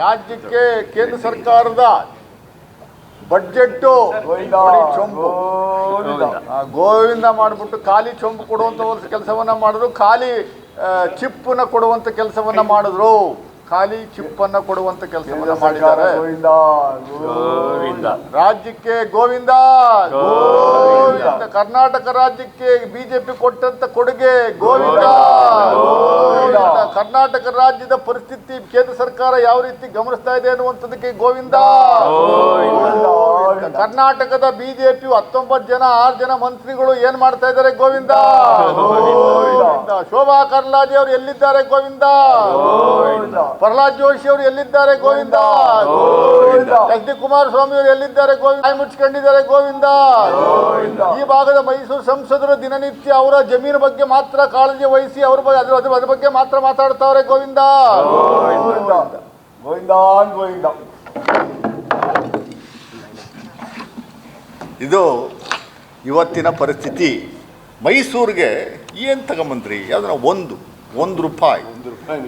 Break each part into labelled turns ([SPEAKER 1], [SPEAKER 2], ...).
[SPEAKER 1] ರಾಜ್ಯಕ್ಕೆ ಕೇಂದ್ರ ಸರ್ಕಾರದ ಬಡ್ಜೆಟ್ಟು ಚೊಂಬು.
[SPEAKER 2] ಗೋವಿಂದ.
[SPEAKER 1] ಮಾಡಿಬಿಟ್ಟು ಖಾಲಿ ಚೊಂಬು ಕೊಡುವಂತ ಒಂದು ಕೆಲಸವನ್ನ ಮಾಡಿದ್ರು ಖಾಲಿ ಚಿಪ್ಪನ್ನು ಕೊಡುವಂಥ ಕೊಡುವಂತ ಕೆಲಸವನ್ನ ಮಾಡಿದ್ರು. ಖಾಲಿ ಚಿಪ್ಪನ್ನು ಕೊಡುವಂತ ಕೆಲಸವನ್ನು ಮಾಡಿದ್ದಾರೆ. ರಾಜ್ಯಕ್ಕೆ ಗೋವಿಂದ. ಕರ್ನಾಟಕ ರಾಜ್ಯಕ್ಕೆ ಬಿಜೆಪಿ ಕೊಟ್ಟಂತ ಕೊಡುಗೆ ಗೋವಿಂದ. ಕರ್ನಾಟಕ ರಾಜ್ಯದ ಪರಿಸ್ಥಿತಿ ಕೇಂದ್ರ ಸರ್ಕಾರ ಯಾವ ರೀತಿ ಗಮನಿಸ್ತಾ ಇದೆ ಅನ್ನುವಂಥದ್ದಕ್ಕೆ ಗೋವಿಂದ. ಕರ್ನಾಟಕದ ಬಿಜೆಪಿ ಹತ್ತೊಂಬತ್ತು ಜನ ಆರು ಜನ ಮಂತ್ರಿಗಳು ಏನ್ ಮಾಡ್ತಾ ಇದ್ದಾರೆ ಗೋವಿಂದ? ಗೋವಿಂದ. ಶೋಭಾ ಕರ್ಲಾಜಿ ಅವರು ಎಲ್ಲಿದ್ದಾರೆ ಗೋವಿಂದ?
[SPEAKER 2] ಗೋವಿಂದ.
[SPEAKER 1] ಪ್ರಹ್ಲಾದ್ ಜೋಶಿ ಅವರು ಎಲ್ಲಿದ್ದಾರೆ ಗೋವಿಂದ. ಎಚ್ ಡಿ ಕುಮಾರಸ್ವಾಮಿ ಅವರು ಎಲ್ಲಿದ್ದಾರೆ? ಗೋವಿಂದ ಮುಚ್ಕೊಂಡಿದ್ದಾರೆ ಗೋವಿಂದ. ಈ ಭಾಗದ ಮೈಸೂರು ಸಂಸದರು ದಿನನಿತ್ಯ ಅವರ ಜಮೀನು ಬಗ್ಗೆ ಮಾತ್ರ ಕಾಳಜಿ ವಹಿಸಿ ಅವ್ರ ಬಗ್ಗೆ ಅದ್ರ ಬಗ್ಗೆ ಮಾತ್ರ ಮಾತಾಡ್ತಾವ್ರೆ ಗೋವಿಂದ.
[SPEAKER 2] ಗೋವಿಂದ. ಗೋವಿಂದ ಗೋವಿಂದ.
[SPEAKER 1] ಇದು ಇವತ್ತಿನ ಪರಿಸ್ಥಿತಿ. ಮೈಸೂರಿಗೆ ಏನು ತಗೊಂಬಂದ್ರಿ? ಯಾವ್ದನ್ನ ಒಂದು ಒಂದು ರೂಪಾಯಿ.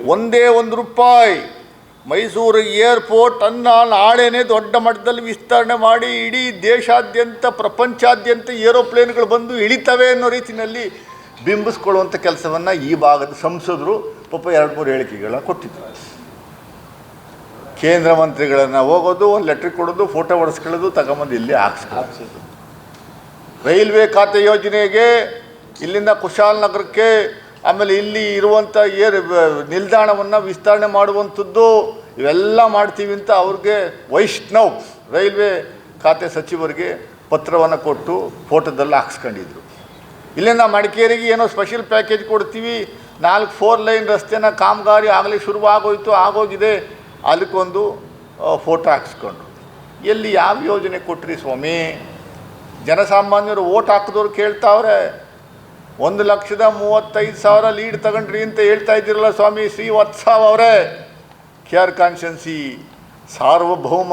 [SPEAKER 1] ಒಂದೇ ಒಂದು ರೂಪಾಯಿ. ಮೈಸೂರು ಏರ್ಪೋರ್ಟ್ ಅನ್ನ ನಾಳೆನೇ ದೊಡ್ಡ ಮಟ್ಟದಲ್ಲಿ ವಿಸ್ತರಣೆ ಮಾಡಿ ಇಡೀ ದೇಶಾದ್ಯಂತ ಪ್ರಪಂಚಾದ್ಯಂತ ಏರೋಪ್ಲೇನ್ಗಳು ಬಂದು ಇಳಿತವೆ ಅನ್ನೋ ರೀತಿಯಲ್ಲಿ ಬಿಂಬಿಸ್ಕೊಳ್ಳುವಂಥ ಕೆಲಸವನ್ನು ಈ ಭಾಗದ ಸಂಸದರು ಪಾಪ ಎರಡು ಮೂರು ಹೇಳಿಕೆಗಳನ್ನ ಕೊಟ್ಟಿದ್ರು. ಕೇಂದ್ರ ಮಂತ್ರಿಗಳನ್ನು ಹೋಗೋದು ಒಂದು ಲೆಟ್ರ್ ಕೊಡೋದು ಫೋಟೋ ಹೊಡೆಸ್ಕೊಳ್ಳೋದು ತಗೊಂಬಂದು ಇಲ್ಲಿ ಹಾಕ್ಸ್ಕೊಳ್ಳೋದು. ರೈಲ್ವೆ ಖಾತೆ ಯೋಜನೆಗೆ ಇಲ್ಲಿಂದ ಕುಶಾಲನಗರಕ್ಕೆ ಆಮೇಲೆ ಇಲ್ಲಿ ಇರುವಂಥ ಏರ್ ನಿಲ್ದಾಣವನ್ನು ವಿಸ್ತರಣೆ ಮಾಡುವಂಥದ್ದು ಇವೆಲ್ಲ ಮಾಡ್ತೀವಿ ಅಂತ ಅವ್ರಿಗೆ ವೈಷ್ಣವ್ ರೈಲ್ವೆ ಖಾತೆ ಸಚಿವರಿಗೆ ಪತ್ರವನ್ನು ಕೊಟ್ಟು ಫೋಟೋದಲ್ಲಿ ಹಾಕ್ಸ್ಕೊಂಡಿದ್ರು. ಇಲ್ಲಿಂದ ಮಡಿಕೇರಿಗೆ ಏನೋ ಸ್ಪೆಷಲ್ ಪ್ಯಾಕೇಜ್ ಕೊಡ್ತೀವಿ. ನಾಲ್ಕು ಫೋರ್ ಲೈನ್ ರಸ್ತೆನ ಕಾಮಗಾರಿ ಆಗಲಿ ಶುರುವಾಗೋಯ್ತು, ಆಗೋಗಿದೆ. ಅದಕ್ಕೊಂದು ಫೋಟೋ ಹಾಕ್ಸ್ಕೊಂಡ್ರು. ಎಲ್ಲಿ ಯಾವ ಯೋಜನೆ ಕೊಟ್ರಿ ಸ್ವಾಮಿ? ಜನಸಾಮಾನ್ಯರು ಓಟ್ ಹಾಕಿದವ್ರು ಕೇಳ್ತಾವ್ರೆ. ಒಂದು ಲಕ್ಷದ ಮೂವತ್ತೈದು ಸಾವಿರ ಲೀಡ್ ತಗೊಂಡ್ರಿ ಅಂತ ಹೇಳ್ತಾ ಇದ್ದೀರಲ್ಲ ಸ್ವಾಮಿ ಶ್ರೀ ವತ್ಸಾವ್ ಅವರೇ. ಕೆ ಆರ್ ಕಾನ್ಸ್ಟೆನ್ಸಿ ಸಾರ್ವಭೌಮ.